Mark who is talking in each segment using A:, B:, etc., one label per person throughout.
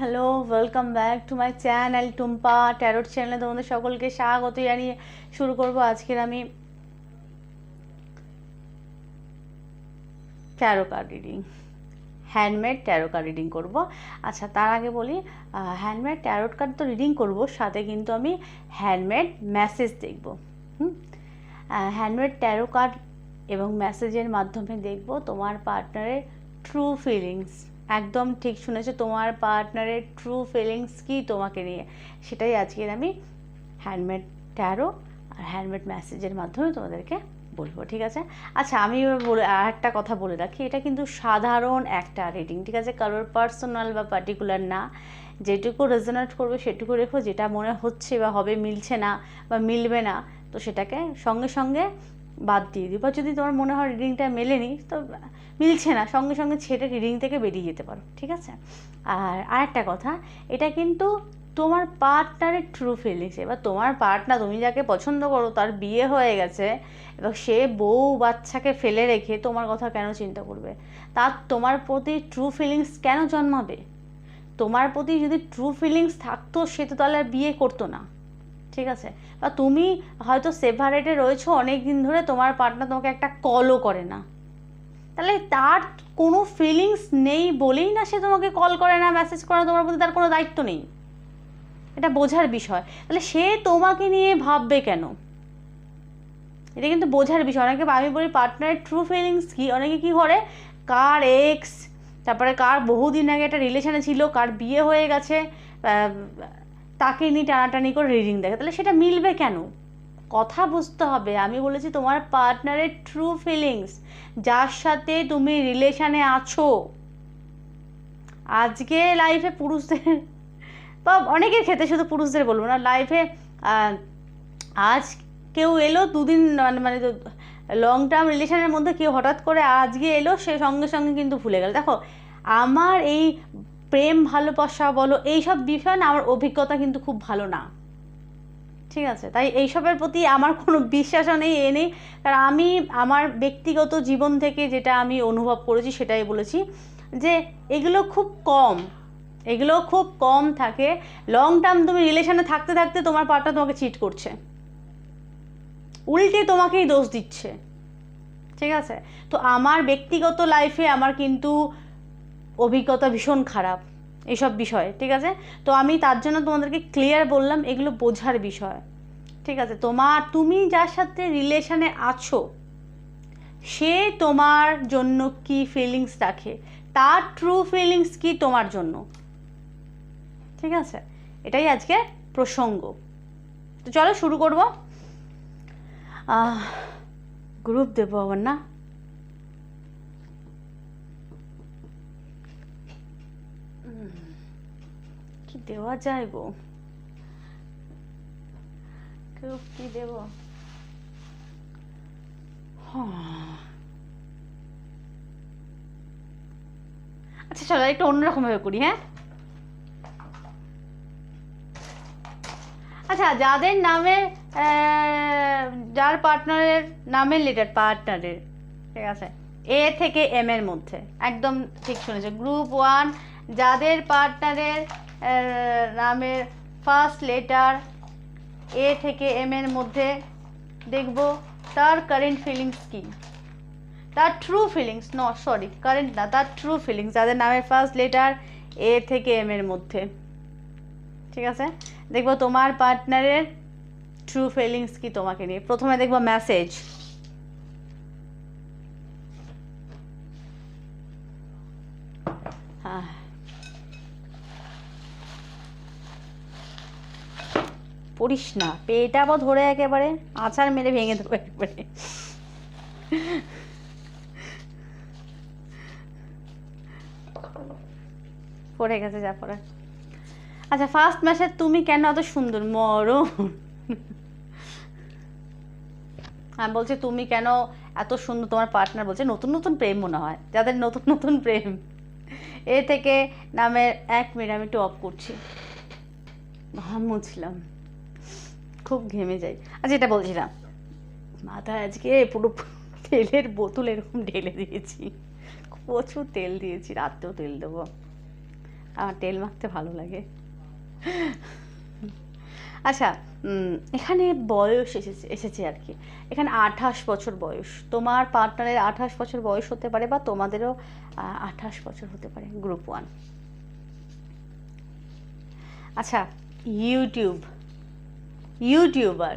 A: Hello welcome back to my channel Tumpa tarot চ্যানেলে তোমাদের সকলকে স্বাগত জানিয়ে শুরু করব আজকের আমি tarot card reading handmade tarot card reading করব। আচ্ছা তার আগে বলি হ্যান্ডমেড ট্যারোট কার্ড তো রিডিং করব, সাথে কিন্তু আমি হ্যান্ডমেড মেসেজ দেখব, হুম? হ্যান্ডমেড ট্যারো কার্ড এবং মেসেজের মাধ্যমে দেখব তোমার পার্টনারের ট্রু ফিলিংস একদম ঠিক শুনেছো, তোমার পার্টনারের ট্রু ফিলিংস কি তোমাকে নিয়ে? সেটাই আজকের আমি হ্যান্ডমেড ট্যারো আর হ্যান্ডমেড মেসেজের মাধ্যমে তোমাদেরকে বলব, ঠিক আছে? আচ্ছা আমি বলে আর একটা কথা বলে রাখি, এটা কিন্তু সাধারণ একটা রিডিং ঠিক আছে? কারোর পার্সোনাল বা পার্টিকুলার না, যেটুকু রেজোনেট করবে সেটুকু রেখো, যেটা মনে হচ্ছে বা হবে মিলছে না বা মিলবে না, তো সেটাকে সঙ্গে সঙ্গে বাদ দিয়ে দিই বা যদি তোমার মনে হয় রিডিংটা মেলেনি, তো মিলছে না। সঙ্গে সঙ্গে ছেড়ে রিডিং থেকে বেরিয়ে যেতে পারো, ঠিক আছে? আর আরেকটা কথা, এটা কিন্তু তোমার পার্টনারের ট্রু ফিলিংস এবার তোমার পার্টনার তুমি যাকে পছন্দ করো, তার বিয়ে হয়ে গেছে এবং সে বউ বাচ্চাকে ফেলে রেখে তোমার কথা কেন চিন্তা করবে? তার তোমার প্রতি ট্রু ফিলিংস কেন জন্মাবে? তোমার প্রতি যদি ট্রু ফিলিংস থাকতো, সে তো তাহলে আর বিয়ে করতো না। ঠিক আছে? বা তুমি হয়তো সেপারেটে রয়েছো অনেক দিন ধরে, তোমার পার্টনার তোমাকে একটা কলও করে না। তাহলে তার কোনো ফিলিংস নেই বলেই না সে তোমাকে কল করে না মেসেজ করে না, তোমার প্রতি তার কোনো দায়িত্ব নেই। এটা বোঝার বিষয়। তাহলে সে তোমাকে নিয়ে ভাববে কেন? এটা কিন্তু বোঝার বিষয়। অনেকে আমি বলি পার্টনারের ট্রু ফিলিংস কি? অনেকে কি করে? কার এক্স তারপরে কার বহুদিন আগে একটা রিলেশনে ছিল, কার বিয়ে হয়ে গেছে তাকে নিয়ে টানাটানি করে রিডিং দেখে। তাহলে সেটা মিলবে কেন? কথা বুঝতে হবে। আমি বলেছি তোমার পার্টনারের ট্রু ফিলিংস যার সাথে তুমি রিলেশানে আছো। আজকে লাইফে পুরুষদের, বা অনেকের ক্ষেত্রে শুধু পুরুষদের বলব না লাইফে আজ কেউ এলো দুদিন মানে মানে লং টার্ম রিলেশনের মধ্যে কেউ হঠাৎ করে আজকে এলো, সে সঙ্গে সঙ্গে কিন্তু ভুলে গেল। দেখো, আমার এই প্রেম, ভালোবাসা বলো, এইসব বিষয় না, আমার অভিজ্ঞতা কিন্তু খুব ভালো না। ঠিক আছে? তাই এইসবের প্রতি আমার কোনো বিশ্বাসও নেই, এ নেই। কারণ আমি, আমার ব্যক্তিগত জীবন থেকে যেটা আমি অনুভব করেছি, সেটাই বলেছি যে এগুলো খুব কম। এগুলো খুব কম থাকে। লং টার্ম তুমি রিলেশনে থাকতে থাকতে তোমার পার্টনার তোমাকে চিট করছে। উল্টে তোমাকেই দোষ দিচ্ছে। ঠিক আছে? তো আমার ব্যক্তিগত লাইফে আমার কিন্তু অভিজ্ঞতা ভীষণ খারাপ, এসব বিষয়ে, ঠিক আছে? তো আমি তার জন্য তোমাদেরকে ক্লিয়ার বললাম, এগুলো বোঝার বিষয়, ঠিক আছে? তোমার, তুমি যার সাথে রিলেশনে আছো, সে তোমার জন্য কি ফিলিংস রাখে? তার ট্রু ফিলিংস কি তোমার জন্য? ঠিক আছে? এটাই আজকে প্রসঙ্গ। তো চলো শুরু করব। গ্রুপ দেবো আবার না? দেওয়া যায় গো গ্রুপ কি দেব? হ্যাঁ। আচ্ছা চলো, একটু অন্যরকমভাবে করি হ্যাঁ? আচ্ছা যাদের নামে যার পার্টনারের নামের লিডার পার্টনারের ঠিক আছে? এ থেকে এম এর মধ্যে, একদম ঠিক শুনেছো। গ্রুপ ওয়ান যাদের পার্টনারের নামের ফার্স্ট লেটার এ থেকে এম এর মধ্যে দেখব। তার কারেন্ট ফিলিংস কি? তার ট্রু ফিলিংস ন সরি কারেন্ট না, তার ট্রু ফিলিংস যাদের নামের ফার্স্ট লেটার এ থেকে এম এর মধ্যে। ঠিক আছে? দেখব তোমার পার্টনারের ট্রু ফিলিংস কি তোমাকে নিয়ে। প্রথমে দেখব মেসেজ পড়িস না। পেটা আবার ধরে একেবারে আছাড় মেরে ভেঙে দেবো একেবারে। পড়ে গেছে যা পড়ে। আচ্ছা ফার্স্ট ম্যাচে তুমি কেন এত সুন্দর? মরণ। আমি বলছি তুমি কেন এত সুন্দর? তোমার পার্টনার বলছে, নতুন নতুন প্রেম মনে হয়। যাদের নতুন নতুন প্রেম। এ থেকে নামের এক মিনিট আমি একটু অফ করছি। মুছলাম। খুব ঘেমে যাই। আচ্ছা এটা বলছিলাম মাথায় আজকে পুরো তেলের বোতল এরকম ঢেলে দিয়েছি। প্রচুর তেল দিয়েছি, রাত্রেও তেল দেবো। আমার তেল মাখতে ভালো লাগে। আচ্ছা এখানে বয়স এসেছে এসেছে আর কি। এখানে আঠাশ বছর বয়স। তোমার পার্টনারের আঠাশ বছর বয়স হতে পারে বা তোমাদেরও আঠাশ বছর হতে পারে গ্রুপ ওয়ান আচ্ছা ইউটিউব ইউটিউবার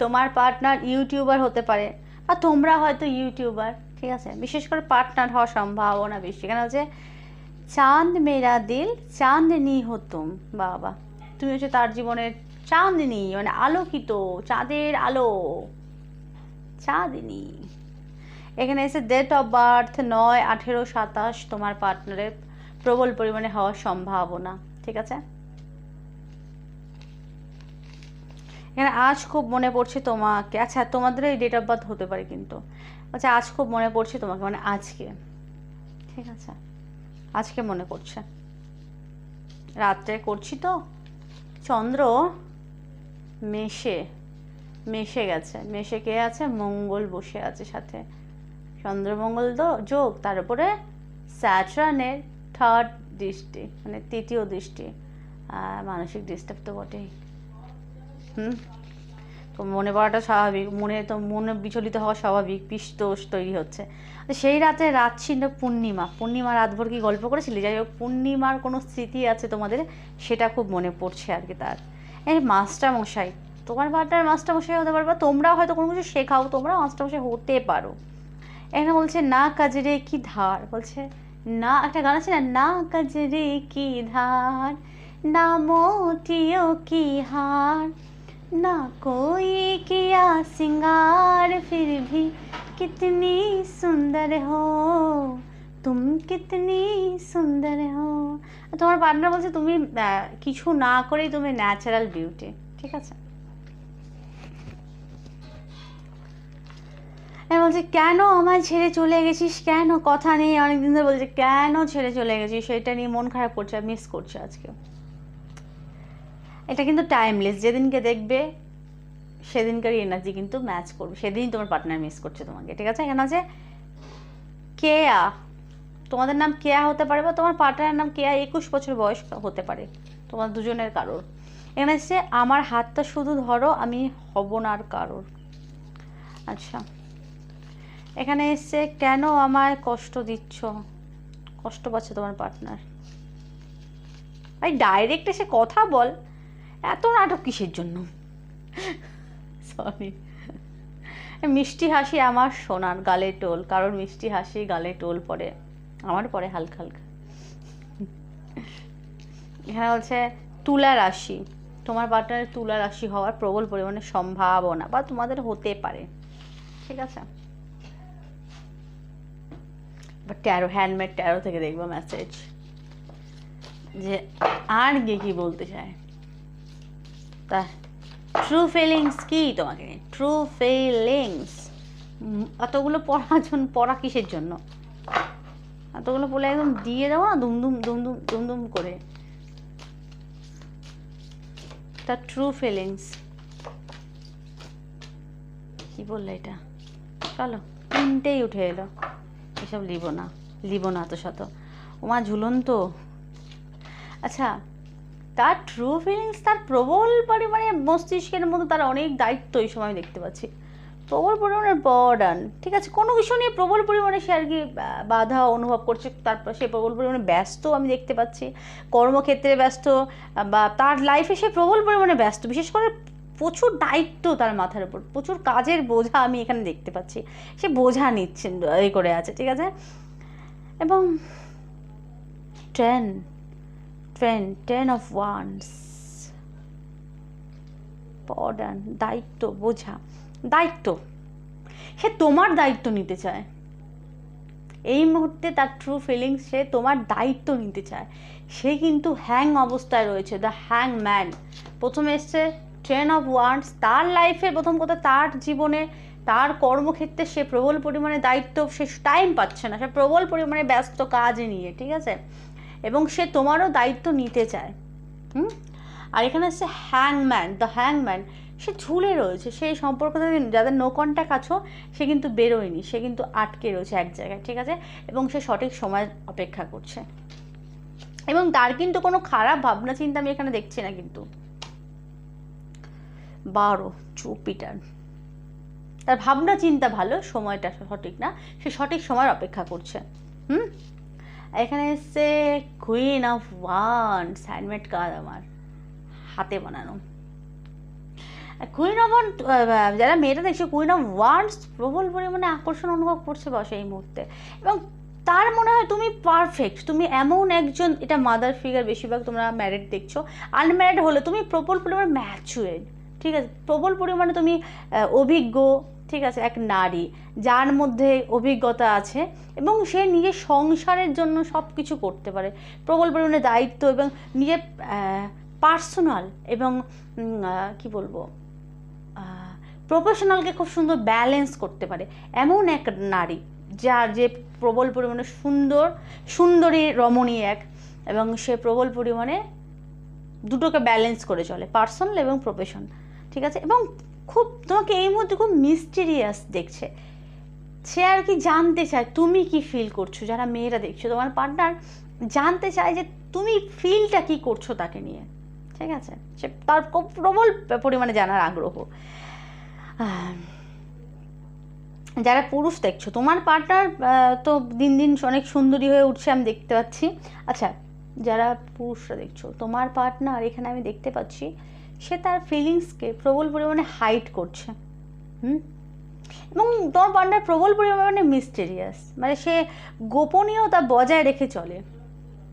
A: তোমার পার্টনার ইউটিউবার হতে পারে, বা তোমরা হয়তো ইউটিউবার ঠিক আছে? বিশেষ করে পার্টনার হওয়ার সম্ভাবনা বেশি। এখানে হচ্ছে চাঁদ মেরা দিল চাঁদনি হতুম বাবা, তুমি হচ্ছে তার জীবনের চাঁদনি মানে আলোকিত, চাঁদের আলো। চাঁদনি এখানে এসে ডেট অফ বার্থ নয় আঠেরো সাতাশ তোমার পার্টনারের প্রবল পরিমাণে হওয়ার সম্ভাবনা, ঠিক আছে? এখানে আজ খুব মনে পড়ছে তোমাকে। আচ্ছা তোমাদের এই ডেট অফ বার্থ হতে পারে কিন্তু। আচ্ছা আজ খুব মনে পড়ছে তোমাকে মানে আজকে। ঠিক আছে। আজকে মনে পড়ছে। রাত্রে করছি তো। চন্দ্র মেশে মেশে গেছে। মেশে কে আছে? মঙ্গল বসে আছে সাথে। চন্দ্রমঙ্গল তো যোগ তার উপরে স্যাটার্নের থার্ড দৃষ্টি মানে তৃতীয় দৃষ্টি। আহ, মানসিক ডিস্টার্ব তো বটেই। হুম? তো মনে পড়াটা স্বাভাবিক, মনে তো মনে বিচলিত হওয়া স্বাভাবিক পিস্তোষ তৈরি হচ্ছে। তো সেই রাতে রাত ছিল পূর্ণিমা পূর্ণিমা রাতভর কি গল্প করেছিলি? যাই হোক, পূর্ণিমার কোনো স্মৃতি আছে তোমাদের? সেটা খুব মনে পড়ছে আর কি তার। এই মাস্টার মশাই তোমার পার্টনার মাস্টার মশাই হতে পারবে তোমরা হয়তো কোনো কিছু শেখাও তোমরা মাস্টার মশাই হতে পারো। এখানে বলছে, না কাজরে কি ধার? বলছে, না, একটা গান আছে না? না কাজরে কি ধার? না মোটিও কি হার? कोई किया सिंगार फिर भी कितनी सुंदर हो तुम कितनी सुंदर हो তোমার পার্টনার বলছে তুমি আহ, কিছু না করেই তুমি ন্যাচারাল বিউটি ঠিক আছে এবার বলছে কেন আমায় ছেড়ে চলে গেছিস কেন কথা নেই অনেকদিন ধরে বলছে কেন ছেড়ে চলে গেছিস সেটা নিয়ে মন খারাপ করছে মিস করছে আজকে এটা কিন্তু টাইমলেস যেদিনকে দেখবে সেদিনকারই এনার্জি কিন্তু ম্যাচ করবে। সেদিনই তোমার পার্টনার মিস করছে তোমাকে, ঠিক আছে? এখানে আছে কেয়া, তোমাদের নাম কেয়া হতে পারে বা তোমার পার্টনারের নাম কেয়া একুশ বছর বয়স হতে পারে, তোমার দুজনের কারোর। এখানে এসছে আমার হাতটা শুধু ধরো, আমি হব না আর কারোর। আচ্ছা এখানে এসছে কেন আমায় কষ্ট দিচ্ছ? কষ্ট পাচ্ছে তোমার পার্টনার ভাই ডাইরেক্ট এসে কথা বল। এত নাটক কিসের জন্য? সরি মিষ্টি হাসি আমার সোনার, গালে টোল। কারণ মিষ্টি হাসি গালে টোল পড়ে, আমার পরে হালকা হালকা। এখানে বলছে, তুলা রাশি। তোমার পার্টনারের তুলা রাশি হওয়ার প্রবল পরিমাণে সম্ভাবনা, বা তোমাদের হতে পারে। ঠিক আছে? বা ট্যারো হ্যান্ডমেড ট্যারো থেকে দেখব মেসেজ যে আর গিয়ে কি বলতে চায়? তা ট্রু ফিলিংস কি তোমাকে? ট্রু ফিলিংস অতগুলো জন্য পড়া কিসের জন্য? এতগুলো বলে একদম দিয়ে দাও না? দুমদুম দুমদুম দুমদুম করে। তার ট্রু ফিলিংস কি বলল এটা? চলো, তিনটেই উঠে এলো। এসব লিব না লিব না তো শত। ওমা ঝুলন্ত। আচ্ছা তার ট্রু ফিলিংস তার প্রবল পরিমাণে মস্তিষ্কের মধ্যে তার অনেক দায়িত্ব এই সময় দেখতে পাচ্ছি। প্রবল পরিমাণে বর্ডান ঠিক আছে? কোনো কিছু নিয়ে প্রবল পরিমাণে সে আর কি বাধা অনুভব করছে, তারপর সে প্রবল পরিমাণে ব্যস্ত আমি দেখতে পাচ্ছি। কর্মক্ষেত্রে ব্যস্ত বা তার লাইফে সে প্রবল পরিমাণে ব্যস্ত। বিশেষ করে প্রচুর দায়িত্ব তার মাথার উপর, প্রচুর কাজের বোঝা আমি এখানে দেখতে পাচ্ছি। সে বোঝা নিচ্ছেন এই করে আছে, ঠিক আছে? এবং ten ten ten of wands burden দায়িত্ব, বোঝা। দায়িত্ব। সে তোমার দায়িত্ব নিতে চায়। এই মুহূর্তে তার ট্রু ফিলিংস সে তোমার দায়িত্ব নিতে চায়। সে কিন্তু হ্যাং অবস্থায় রয়েছে দ্য হ্যাং ম্যান প্রথমে এসছে ট্রেন অফ ওয়ান্স তার লাইফে প্রথম কথা তার জীবনে, তার কর্মক্ষেত্রে সে প্রবল পরিমাণে দায়িত্ব, সে টাইম পাচ্ছে না। সে প্রবল পরিমাণে ব্যস্ত কাজ নিয়ে, ঠিক আছে? এবং সে তোমারও দায়িত্ব নিতে চায়। হুম? আর এখানে হচ্ছে হ্যাংম্যান দ্য হ্যাংম্যান সে ঝুলে রয়েছে। সেই সম্পর্ক যাদের নো কন্ট্যাক্ট আছো, সে কিন্তু বেরোয়নি, সে কিন্তু আটকে রয়েছে এক জায়গায়, ঠিক আছে? এবং সে সঠিক সময় অপেক্ষা করছে। এবং তার কিন্তু কোনো খারাপ ভাবনা, চিন্তা আমি এখানে দেখছি না কিন্তু। বারো চুপিটার তার ভাবনা, চিন্তা ভালো, সময়টা সঠিক না, সে সঠিক সময়ের অপেক্ষা করছে। হুম? এখানে এসছে কুইন অফ ওয়ান স্যান্ডমেড কার্ড আমার, হাতে বানানো। কুইন অফ ওয়ান যারা মেয়েটা দেখছে কুইন অফ ওয়ান্স প্রবল পরিমাণে আকর্ষণ অনুভব করছে বসে এই মুহূর্তে। এবং তার মনে হয় তুমি পারফেক্ট তুমি এমন একজন, এটা মাদার ফিগার বেশিরভাগ তোমরা ম্যারিড দেখছ। আনম্যারিড হলে তুমি প্রবল পরিমাণে ম্যাচুয়েড ঠিক আছে? প্রবল পরিমাণে তুমি অভিজ্ঞ ঠিক আছে, এক নারী, যার মধ্যে অভিজ্ঞতা আছে এবং সে নিজের সংসারের জন্য সব কিছু করতে পারে। প্রবল পরিমাণে দায়িত্ব এবং নিজের পার্সোনাল এবং কি বলব প্রফেশনালকে খুব সুন্দর ব্যালেন্স করতে পারে। এমন এক নারী, যার যে প্রবল পরিমাণে সুন্দর, সুন্দরী রমণী এক এবং সে প্রবল পরিমাণে দুটোকে ব্যালেন্স করে চলে পার্সোনাল এবং প্রফেশন ঠিক আছে? এবং খুব তোমাকে এই মধ্যে খুব মিস্টেরিয়াস দেখছে। সে আর কি জানতে চায়, তুমি কি ফিল করছ? যারা মেয়েরা দেখছ, তোমার পার্টনার জানতে চায় যে তুমি ফিলটা কি করছ তাকে নিয়ে। ঠিক আছে? সে তার প্রবল পরিমাণে জানার আগ্রহ। যারা পুরুষ দেখছ, তোমার পার্টনার তো দিন দিন অনেক সুন্দরী হয়ে উঠছে, আমি দেখতে পাচ্ছি। আচ্ছা যারা পুরুষরা দেখছ, তোমার পার্টনার এখানে আমি দেখতে পাচ্ছি সে তার ফিলিংসকে প্রবল পরিমাণে হাইট করছে, হুম? এবং তোমার পান্ডার প্রবল পরিমাণে মিস্টেরিয়াস মানে সে গোপনীয়তা বজায় রেখে চলে,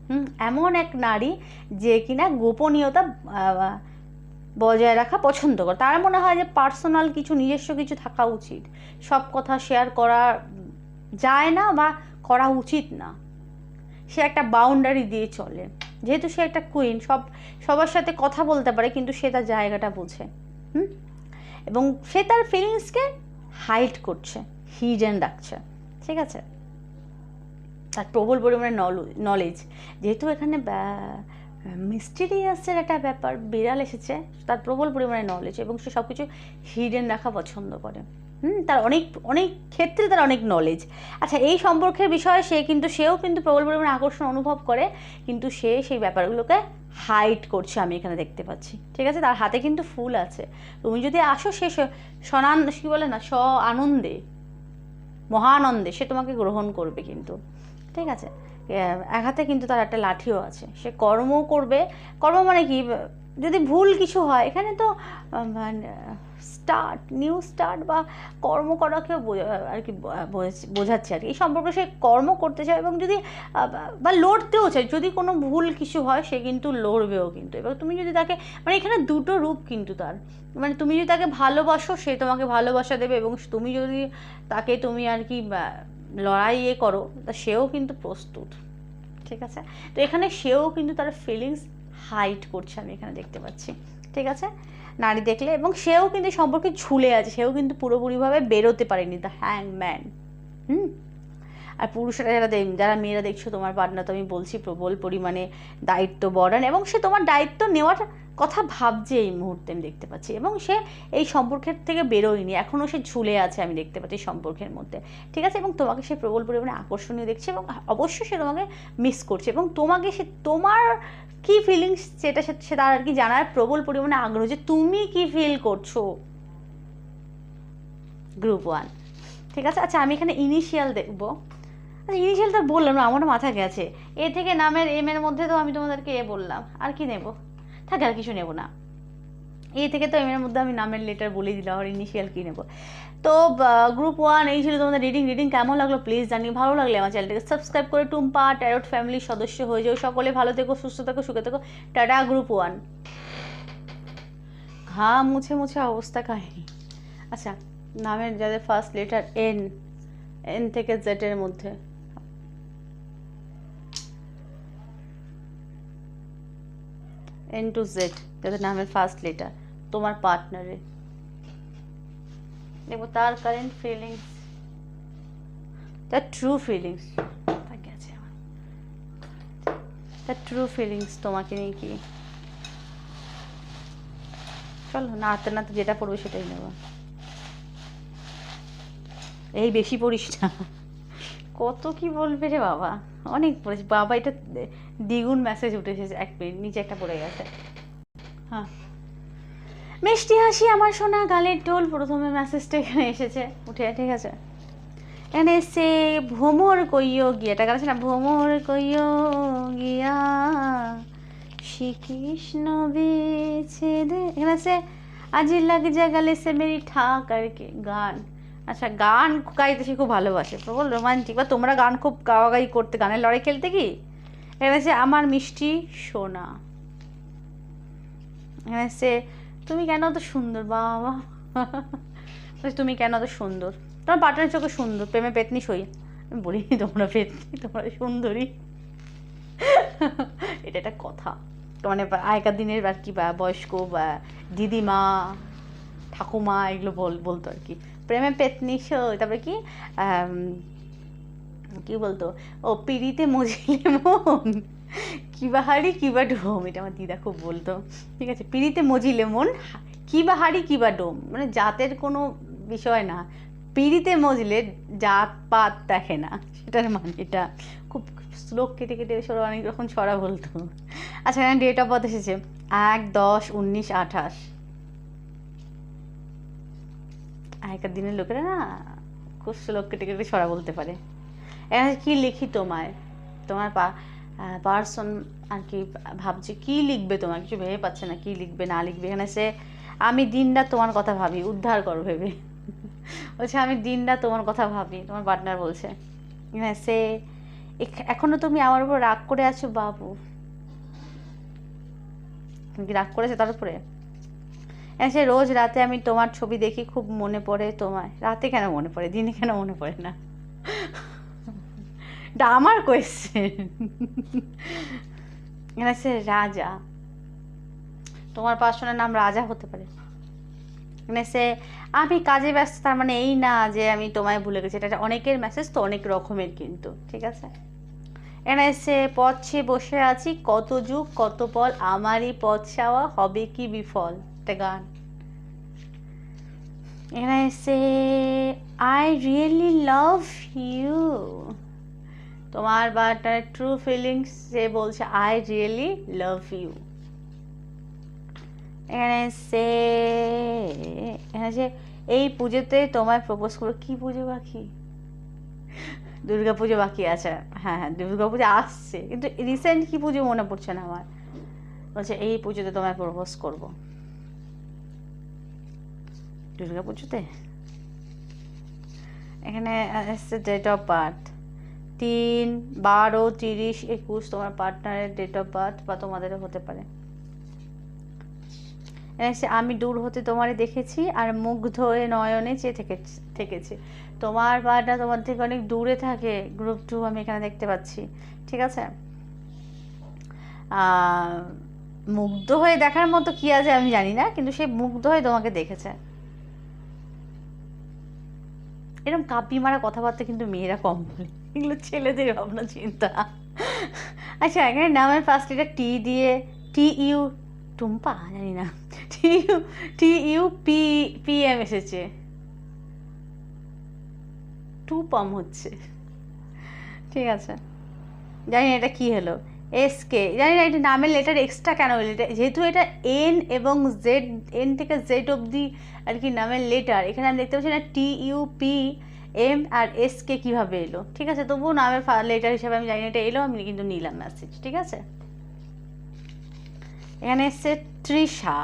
A: হুম? এমন এক নারী যে কিনা গোপনীয়তা বজায় রাখা পছন্দ করে। তার মনে হয় যে পার্সোনাল কিছু, নিজস্ব কিছু থাকা উচিত। সব কথা শেয়ার করা যায় না বা করা উচিত না। সে একটা বাউন্ডারি দিয়ে চলে। যেহেতু সে একটা কুইন সব, সবার সাথে কথা বলতে পারে, কিন্তু সে তার জায়গাটা বোঝে। হুম? এবং সে তার ফিলিংসকে হাইড করছে হিডেন রাখছে। ঠিক আছে? তার প্রবল পরিমাণে নলেজ যেহেতু এখানে মিস্টিরিয়াসের একটা ব্যাপার, বিড়াল এসেছে, তার প্রবল পরিমাণে নলেজ এবং সে সব কিছু হিডেন রাখা পছন্দ করে। হুম, তার অনেক অনেক ক্ষেত্রে তার অনেক নলেজ আচ্ছা এই সম্পর্কের বিষয়ে সে কিন্তু, সেও কিন্তু প্রবল পরিমাণে আকর্ষণ অনুভব করে, কিন্তু সে সেই ব্যাপারগুলোকে হাইট করছে, আমি এখানে দেখতে পাচ্ছি। ঠিক আছে? তার হাতে কিন্তু ফুল আছে। তুমি যদি আসো, সে স- সনান, কী বলে না, স আনন্দে, মহানন্দে সে তোমাকে গ্রহণ করবে কিন্তু। ঠিক আছে? এক হাতে কিন্তু তার একটা লাঠিও আছে। সে কর্ম করবে। কর্ম মানে কি? যদি ভুল কিছু হয়, এখানে তো স্টার্ট নিউ স্টার্ট বা কর্ম করাকে বোঝা- আর কি বোঝাচ্ছে আর কি। এই সম্পর্কে সে কর্ম করতে চায় এবং যদি বা- বা লড়তেও চায়, যদি কোনো ভুল কিছু হয়, সে কিন্তু লড়বেও কিন্তু। এবার তুমি যদি তাকে মানে এখানে দুটো রূপ কিন্তু তার। মানে তুমি যদি তাকে ভালোবাসো, সে তোমাকে ভালোবাসা দেবে এবং তুমি যদি তাকে তুমি আর কি লড়াই ইয়ে করো, তা সেও কিন্তু প্রস্তুত। ঠিক আছে? তো এখানে সেও কিন্তু তার ফিলিংস হাইট করছে, আমি এখানে দেখতে পাচ্ছি। ঠিক আছে? নারী দেখলে, এবং সেও কিন্তু সম্পর্কে ঝুলে আছে, সেও কিন্তু পুরোপুরিভাবে বেরোতে পারেনি দ্য হ্যাং ম্যান হুম? আর পুরুষরা যারা যারা মেয়েরা দেখছ, তোমার পার্টনার তো আমি বলছি প্রবল পরিমাণে দায়িত্ব বরান এবং সে তোমার দায়িত্ব নেওয়ার কথা ভাবছে এই মুহূর্তে আমি দেখতে পাচ্ছি এবং সে এই সম্পর্কের থেকে বেরোয়নি। এখনও সে ঝুলে আছে আমি দেখতে পাচ্ছি সম্পর্কের মধ্যে। ঠিক আছে? এবং তোমাকে সে প্রবল পরিমাণে আকর্ষণীয় দেখছে এবং অবশ্যই সে তোমাকে মিস করছে এবং তোমাকে সে, তোমার কি ফিলিংস সেটা সে তার আর কি জানার প্রবল পরিমাণে আগ্রহ যে তুমি কি ফিল করছ? গ্রুপ ওয়ান ঠিক আছে? আচ্ছা আমি এখানে ইনিশিয়াল দেখব। আচ্ছা ইনিশিয়াল তো বললাম না আমার মাথা গেছে। এ থেকে নামের এম এর মধ্যে তো আমি তোমাদেরকে এ বললাম। আর কি নেব? থাকে আর কিছু নেব না। এ থেকে তো এম এর মধ্যে আমি নামের লেটার বলে দিলাম, আর ইনিশিয়াল কী নেব। তো গ্রুপ ওয়ান এই ছিল তোমাদের রিডিং রিডিং কেমন লাগল প্লিজ জানিয়ে ভালো লাগলে আমার চ্যানেলটাকে সাবস্ক্রাইব করে টুম্পা ট্যারোট ফ্যামিলির সদস্য হয়ে যাও। সকলে ভালো থেকো, সুস্থ থেকো, সুখে থেকো। টাটা গ্রুপ ওয়ান ঘা মুছে মুছে অবস্থা কাহিনী। আচ্ছা নামের যাদের ফার্স্ট লেটার এন এন থেকে জেটের মধ্যে। এন টু জেড যাদের নামের ফার্স্ট লেটার তোমার পার্টনারের দেখব তার কারেন্ট ফিলিংস তার ট্রু ফিলিংস তার ট্রু ফিলিংস তোমাকে নিয়ে কি? চলো নাতে নাতে যেটা পড়বে সেটাই নেব। এই বেশি পড়িস না। কত কি বলবে রে বাবা? অনেক পড়েছি বাবা, এটা দ্বিগুণ মেসেজ উঠে এসেছে এক মিনিট নিচে একটা পড়ে গেছে। হ্যাঁ। মিষ্টি হাসি আমার সোনা গালের টোল প্রথমে মেসেজটা এখানে এসেছে। উঠে ঠিক আছে। এখানে এসছে ভ্রমর কইও গিয়া। এটা গেছে না? ভ্রমর কইও গিয়া। শ্রীকৃষ্ণ বেছে দে। এখানে আছে আজি লাগ যা গালে সে মেরি ঠাক আর কি গান। আচ্ছা গান গাইতে সে খুব ভালোবাসে। প্রবল রোমান্টিক। বা তোমরা গান খুব গাওয়াগাই করতে, গানের লড়াই খেলতে কি? এখানে আছে আমার মিষ্টি সোনা। এখানে আছে, তুমি কেন অত সুন্দর, বাবা? তুমি কেন অত সুন্দর? তোমার পাটনের চোখে সুন্দর, প্রেমে পেতনি সই। আমি বলিনি তোমরা পেতনি, তোমরা সুন্দরী। এটা একটা কথা। মানে আগেকার দিনের আর কি বা বয়স্ক বা দিদিমা, ঠাকুমা, এগুলো বল, বলতো আর কি। প্রেমে পেতনি সই তারপরে কি কি বলতো, ও পিড়িতে মজিলে মন কিবা হাড়ি কিবা ডোম, এটা আমার দিদা খুব বলতো, ঠিক আছে, পিড়িতে মজিলে মন কিবা হাড়ি কিবা ডোম মানে জাতের কোনো বিষয় না, পিড়িতে মজলে জাত পাত দেখে না, সেটার মানে এটা, খুব শ্লোক কেটে কেটে সব অনেক রকম ছড়া বলতো আচ্ছা এখানে ডেট অফ বার্থ এসেছে, এক দশ উনিশ আঠাশ আগেকার দিনের লোকেরা না খুব শ্লোক কেটে কেটে ছড়া বলতে পারে। এখানে কি লিখি তোমায়? তোমার পা পার্সন আর কি ভাবছে, কি লিখবে তোমার কিছু ভেবে পাচ্ছে না, কি লিখবে, না লিখবে। এখানে সে আমি দিনরাত তোমার কথা ভাবি। উদ্ধার করো ভেবে। বলছে, আমি দিনরাত তোমার কথা ভাবি। তোমার পার্টনার বলছে হ্যাঁ সে এখ- এখনও তুমি আমার উপর রাগ করে আছো বাবু? তুমি কি রাগ করেছ তার উপরে? সে রোজ রাতে আমি তোমার ছবি দেখি, খুব মনে পড়ে তোমায়। রাতে কেন মনে পড়ে? দিনে কেন মনে পড়ে না? এটা আমার কোয়েশ্চেন আছে রাজা। তোমার পার্সনের নাম রাজা হতে পারে। এখানে সে আমি কাজে ব্যস্ত, তার মানে এই না যে আমি তোমায় ভুলে গেছি। এটা অনেকের মেসেজ তো অনেক রকমের কিন্তু, ঠিক আছে? এনে এসে পথ বসে আছি, কত যুগ, কত পল আমারই পথ চাওয়া, হবে কি বিফল? একটা গান? এখানে এসে আই রিয়েলি লাভ ইউ তোমার বাটার ট্রু ফিলিংস সে বলছে আই রিয়েলি লাভ ইউ এখানে সে এখানে সে এই পুজোতে তোমায় প্রপোজ করো কি পুজো বাকি দুর্গা পুজো বাকি আছে। হ্যাঁ হ্যাঁ দুর্গা পুজো আসছে। কিন্তু রিসেন্ট কি পুজো মনে পড়ছে না আমার? বলছে, এই পুজোতে তোমায় প্রপোজ করব। দুর্গা পুজোতে এখানে এসছে ডেট অফ বার্থ তিন, বারো, তিরিশ, একুশ তোমার পার্টনারের ডেট অফ বার্থ বা তোমাদেরও হতে পারে। আমি দূর হতে তোমারে দেখেছি আর মুগ্ধ হয়ে নয়নে চেয়ে থেকে থেকেছি। তোমার পাটা তোমার থেকে অনেক দূরে থাকে গ্রুপ টু আমি এখানে দেখতে পাচ্ছি। ঠিক আছে? মুগ্ধ হয়ে দেখার মতো কি আছে আমি জানি না, কিন্তু সে মুগ্ধ হয়ে তোমাকে দেখেছে। এরকম কাপি মারা কথাবার্তা কিন্তু মেয়েরা কম বলে। এগুলো ছেলেদের ভাবনা, চিন্তা। আচ্ছা এখানে নামের ফার্স্ট এটা টি দিয়ে টি ইউ টুম্পা? জানি না। T U T U P P M এসেছে। টু পাম হচ্ছে। ঠিক আছে। জানি এটা কি হলো। এস কে জানি না এটা নামের লেটার এক্সট্রা কেন যেহেতু এটা এন এবং জেড এন থেকে জেড অবধি আর কি নামের লেটার এখানে আমি দেখতে পাচ্ছি না টি ইউ পি এম আর এসকে কীভাবে এলো। ঠিক আছে, তবুও নামের লেটার হিসাবে আমি জানি এটা এলো, আমি কিন্তু নিলাম মেসেজ ঠিক আছে? এখানে এসছে তৃষা।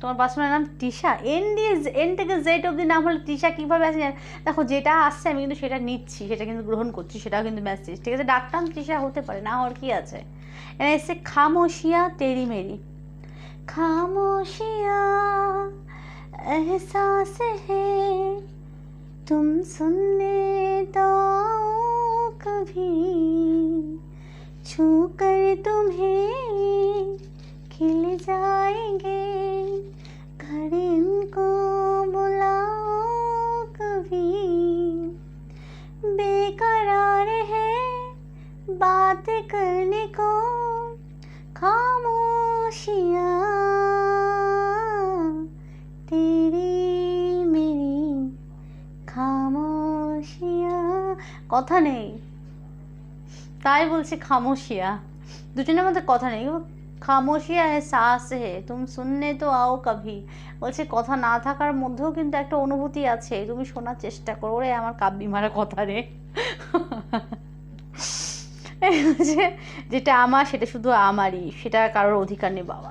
A: তোমার পার্সোনাল নাম টিশা? এন ডি এন থেকে জেড অব্দি নাম হলে টিশা কীভাবে আসে দেখো, যেটা আসছে, আমি কিন্তু সেটা নিচ্ছি, সেটা কিন্তু গ্রহণ করছি, সেটাও কিন্তু মেসেজ ঠিক আছে ডাকতাম টিশা হতে পারে, না আর কী আছে? এনে এসছে খামোশিয়া তেরি মেরি। খামোশিয়া, এহসাস হে, তুম সুননে দাও কভি ছু কর खिल जाएंगे घर इनको बुलाओ कभी बेकरार है बात करने को खामोशियाँ तेरी मेरी खामोशियाँ কথা নেই তাই বলছি খামোশিয়া দুজনের মধ্যে কথা নেই খামোশিয়া হে সাস হে, তুমি শুননে তো আও কভি। বলছে, কথা না থাকার মধ্যেও কিন্তু একটা অনুভূতি আছে, তুমি শোনার চেষ্টা করো। ওরে, আমার কাব্যি মারা কথা রে। যেটা আমার, সেটা শুধু আমারই, সেটা কারোর অধিকার নেই বাবা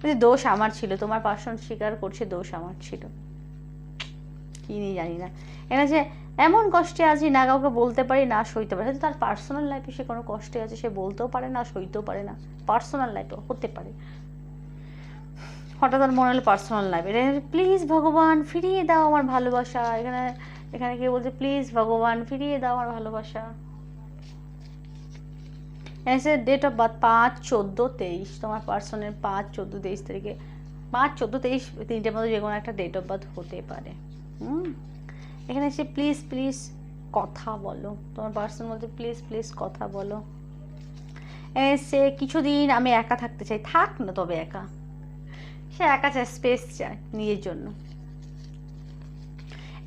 A: বলছে, দোষ আমার ছিল, তোমার পার্সন স্বীকার করছে, দোষ আমার ছিল। কি নিয়ে জানি না। এখানে যে এমন কষ্টে আছি না কাউকে বলতে পারি, না সইতে পারি। তার পার্সোনাল লাইফে সে কোনো কষ্টে আছে, সে বলতেও পারে না, সইতেও পারে না। পার্সোনাল লাইফে হতে পারে। হঠাৎ তার মনে হলো পার্সোনাল লাইফ এটা প্লিজ ভগবান, ফিরিয়ে দাও আমার ভালোবাসা। এখানে এখানে কেউ বলছে প্লিজ ভগবান, ফিরিয়ে দাও আমার ভালোবাসা। এসে ডেট অফ বার্থ পাঁচ, চোদ্দ, তেইশ। তোমার পার্সনের পাঁচ, চোদ্দ, তেইশ তারিখে। পাঁচ, চোদ্দ, তেইশ, তিনটের মধ্যে যে কোনো একটা ডেট অফ বার্থ হতে পারে। হুম। এখানে এসে প্লিজ প্লিজ কথা বলো। তোমার পার্সন বলতে প্লিজ প্লিজ কথা বলো। সে কিছুদিন আমি একা থাকতে চাই। থাক না তবে একা। সে একা চায় স্পেস চায় নিজের জন্য।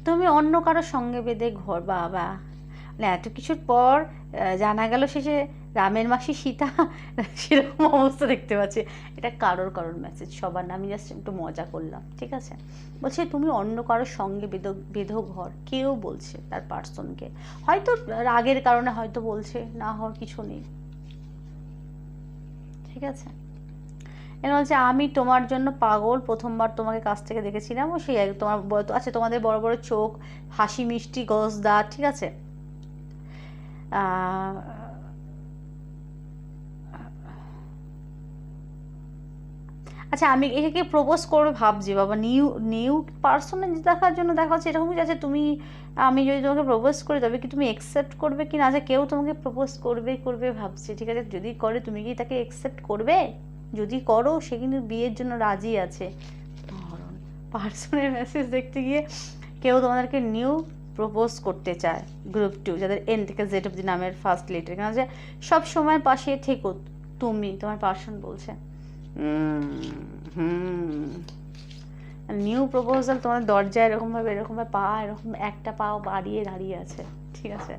A: তুমি অন্য কারোর সঙ্গে বেঁধে ঘর বাবা মানে এত কিছুর পর জানা গেল সে রামের মাসি সীতা, সেরকম অবস্থা দেখতে পাচ্ছি। এটা কারোর কারোর মেসেজ সবার না, আমি জাস্ট একটু মজা করলাম, ঠিক আছে? বলছে, তুমি অন্য কারোর সঙ্গে বেঁধো বেঁধো ঘর। কেউ বলছে তার পার্সনকে হয়তো রাগের কারণে হয়তো বলছে, না হওয়ার কিছু নেই। ঠিক আছে? এরা বলছে, আমি তোমার জন্য পাগল, প্রথমবার তোমাকে কাছ থেকে দেখেছিলাম। ও সেই তোমার আছে তোমাদের বড় বড় চোখ, হাসি মিষ্টি গস দাঁত ঠিক আছে? আচ্ছা আমি একে প্রপোজ করবে ভাবছি, বাবা নিউ নিউ পার্সনে দেখার জন্য দেখা হচ্ছে এরকম আছে তুমি, আমি যদি তোমাকে প্রপোজ করি, তবে কি তুমি অ্যাকসেপ্ট করবে কি না? আচ্ছা কেউ তোমাকে প্রপোজ করবে করবে ভাবছে, ঠিক আছে? যদি করে, তুমি কি তাকে অ্যাকসেপ্ট করবে? যদি করো, সে কিন্তু বিয়ের জন্য রাজি আছে। পার্সনের মেসেজ দেখতে গিয়ে কেউ তোমাদেরকে নিউ প্রপোজ করতে চায় গ্রুপ টু যাদের এন থেকে জেড অব দি নামের ফার্স্ট লেটার কেন যে সব সময় পাশে থেকো তুমি, তোমার পার্সন বলছে। নিউ প্রপোজাল তোমার দরজায় এরকমভাবে এরকমভাবে পা, এরকম একটা পাও বাড়িয়ে দাঁড়িয়ে আছে, ঠিক আছে?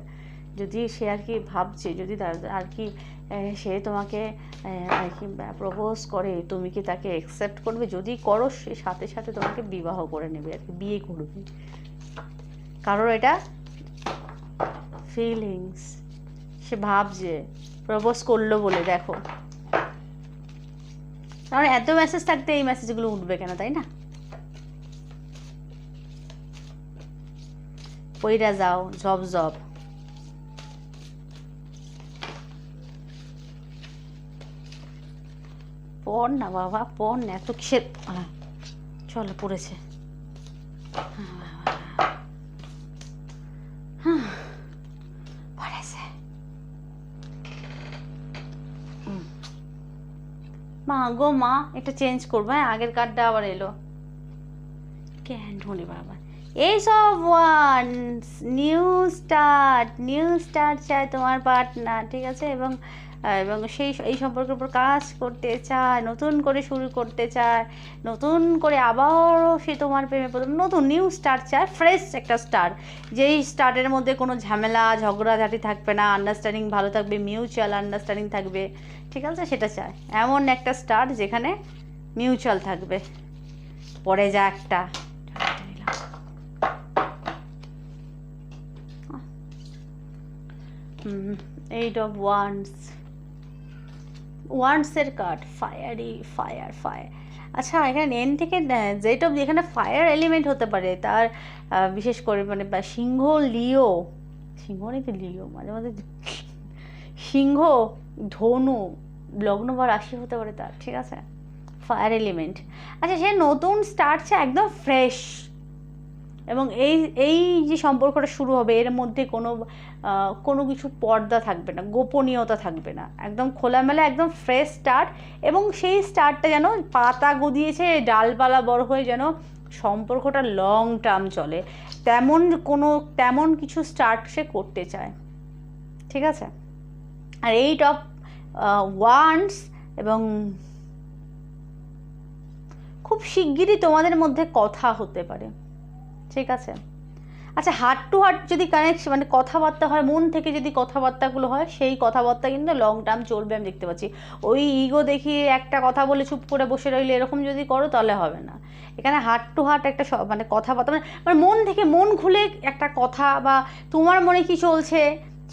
A: যদি সে আর কি ভাবছে, যদি আর কি সে তোমাকে আর কি প্রপোজ করে, তুমি কি তাকে অ্যাকসেপ্ট করবে? যদি করো, সে সাথে সাথে তোমাকে বিবাহ করে নেবে, আর কি, বিয়ে করবে। কারোর এটা ফিলিংস সে ভাবছে প্রপোজ করল বলে, দেখো। কারণ এত মেসেজ থাকতে এই মেসেজগুলো উঠবে কেন, তাই না? পইরা যাও, জব জব। পড় না বাবা, পড় না, এত কিসের? চলে, পড়েছে। পড়েছে গো মা, একটা চেঞ্জ করব হ্যাঁ আগের কার্ডটা আবার এলো। কেন বাবা? এইসব one new start new start চাই তোমার পার্টনার ঠিক আছে? এবং এবং সেই, এই সম্পর্কের উপর কাজ করতে চায়, নতুন করে শুরু করতে চায়, নতুন করে আবারও সে তোমার প্রেমে প্রথম নতুন নিউ স্টার চায় ফ্রেশ একটা স্টার যেই স্টারের মধ্যে কোনো ঝামেলা, ঝগড়াঝাটি থাকবে না আন্ডারস্ট্যান্ডিং ভালো থাকবে মিউচুয়াল আন্ডারস্ট্যান্ডিং থাকবে, ঠিক আছে? সেটা চায়। এমন একটা স্টার যেখানে মিউচুয়াল থাকবে। পরে যা একটা। এইট অফ ওয়ান্স ওয়ান্সের কার্ড ফায়ারি ফায়ার ফায়ার আচ্ছা এখানে এন থেকে জেট অফ এখানে ফায়ার এলিমেন্ট হতে পারে। তার বিশেষ করে মানে সিংহ, লিও, সিংহ নাকি লিও? মাঝে মাঝে সিংহ, ধনু, লগ্ন বা রাশি হতে পারে তার, ঠিক আছে? ফায়ার এলিমেন্ট আচ্ছা সে নতুন স্টার্টছে একদম ফ্রেশ এবং এই এই যে সম্পর্কটা শুরু হবে, এর মধ্যে কোনো কোনো কিছু পর্দা থাকবে না, গোপনীয়তা থাকবে না। একদম খোলামেলা, একদম ফ্রেশ স্টার্ট এবং সেই স্টার্টটা যেন পাতা গদিয়েছে, ডালপালা বড় হয়ে যেন সম্পর্কটা লং টার্ম চলে। তেমন কোনো, তেমন কিছু স্টার্ট সে করতে চায়। ঠিক আছে? আর এইট অফ ওয়ান্স এবং খুব শিগগিরই তোমাদের মধ্যে কথা হতে পারে। ঠিক আছে। আচ্ছা হার্ট টু হার্ট যদি কানেকশন মানে কথাবার্তা হয়, মন থেকে যদি কথাবার্তাগুলো হয়, সেই কথাবার্তা কিন্তু লং টার্ম চলবে, আমি দেখতে পাচ্ছি। ওই ইগো দেখিয়ে একটা কথা বলে চুপ করে বসে রইলে এরকম যদি করো, তাহলে হবে না। এখানে হার্ট টু হার্ট একটা মানে কথাবার্তা মানে মানে মন থেকে মন খুলে একটা কথা বা তোমার মনে কি চলছে,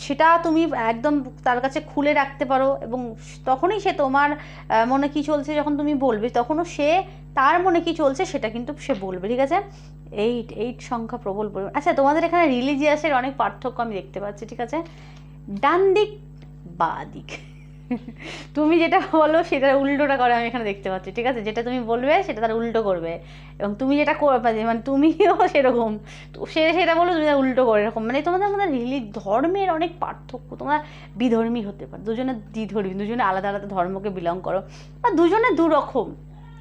A: সেটা তুমি একদম তার কাছে খুলে রাখতে পারো এবং তখনই সে তোমার মনে কি চলছে যখন তুমি বলবে, তখনও সে তার মনে কি চলছে সেটা কিন্তু সে বলবে, ঠিক আছে? এইট এইট সংখ্যা প্রবল পরিমাণ। আচ্ছা তোমাদের এখানে রিলিজিয়াসের অনেক পার্থক্য আমি দেখতে পাচ্ছি, ঠিক আছে? ডান দিক, বা দিক। তুমি যেটা বলো, সেটা উল্টোটা করে আমি এখানে দেখতে পাচ্ছি, ঠিক আছে? যেটা তুমি বলবে, সেটা তার উল্টো করবে। এবং তুমি যেটা করবে মানে তুমিও সেরকম। সে, সেটা বলো, তুমি উল্টো করে এরকম। মানে তোমাদের আমাদের রিলি ধর্মের অনেক পার্থক্য। তোমরা বিধর্মী হতে পারো, দুজনে দ্বিধর্মী, দুজনে আলাদা আলাদা ধর্মকে বিলং করো। বা দুজনে দু রকম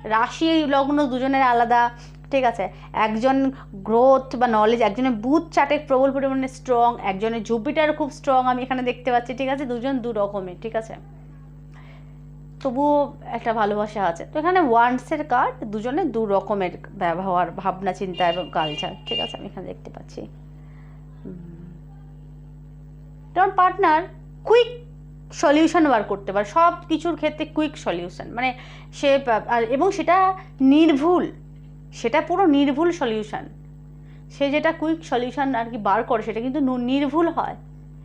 A: রাশি, লগ্ন দুজনের আলাদা ঠিক আছে, একজন গ্রোথ বা নলেজ একজনের বুথ চাটে প্রবল পরিমাণে স্ট্রং একজনের জুপিটার খুব স্ট্রং আমি এখানে দেখতে পাচ্ছি, ঠিক আছে, দুজন দু রকমের, ঠিক আছে। তবুও একটা ভালোবাসা আছে। তো এখানে ওয়ান্সের কার্ড দুজনে দু রকমের ব্যবহার, ভাবনা, চিন্তা এবং কালচার ঠিক আছে, আমি এখানে দেখতে পাচ্ছি। তোমার পার্টনার কুইক সলিউশন বার করতে পারে সব কিছুর ক্ষেত্রে কুইক সলিউশন মানে সে এবং সেটা নির্ভুল সেটা পুরো নির্ভুল সলিউশন। সে যেটা কুইক সলিউশন আর কি বার করে, সেটা কিন্তু নির্ভুল হয়।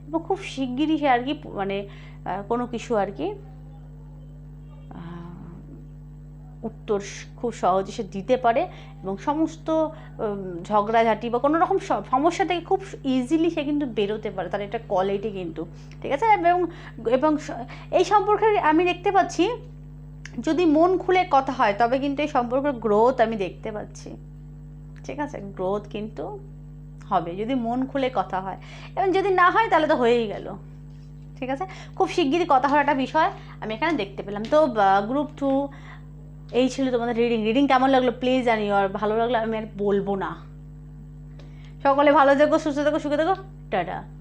A: এবং খুব শিগগিরই সে আর কি মানে কোনো কিছু আর কি উত্তর খুব সহজে সে দিতে পারে এবং সমস্ত ঝগড়াঝাটি বা কোনো রকম সমস্যা থেকে খুব ইজিলি সে কিন্তু বেরোতে পারে, তার একটা কোয়ালিটি কিন্তু। ঠিক আছে? এবং এবং এই সম্পর্কে আমি দেখতে পাচ্ছি যদি মন খুলে কথা হয়, তবে কিন্তু এই সম্পর্কের গ্রোথ আমি দেখতে পাচ্ছি। ঠিক আছে? গ্রোথ কিন্তু হবে। যদি মন খুলে কথা হয়। এবং যদি না হয়, তাহলে তো হয়েই গেল। ঠিক আছে? খুব শিগগিরই কথা হওয়ার একটা বিষয়। আমি এখানে দেখতে পেলাম। তো গ্রুপ টু এই ছিল তোমাদের রিডিং রিডিং কেমন লাগল? প্লিজ জানিও। আর ভালো লাগল আমি আর বলব না। সকলে ভালো থেকো, সুস্থ থেকো, সুখে থেকো। টাটা।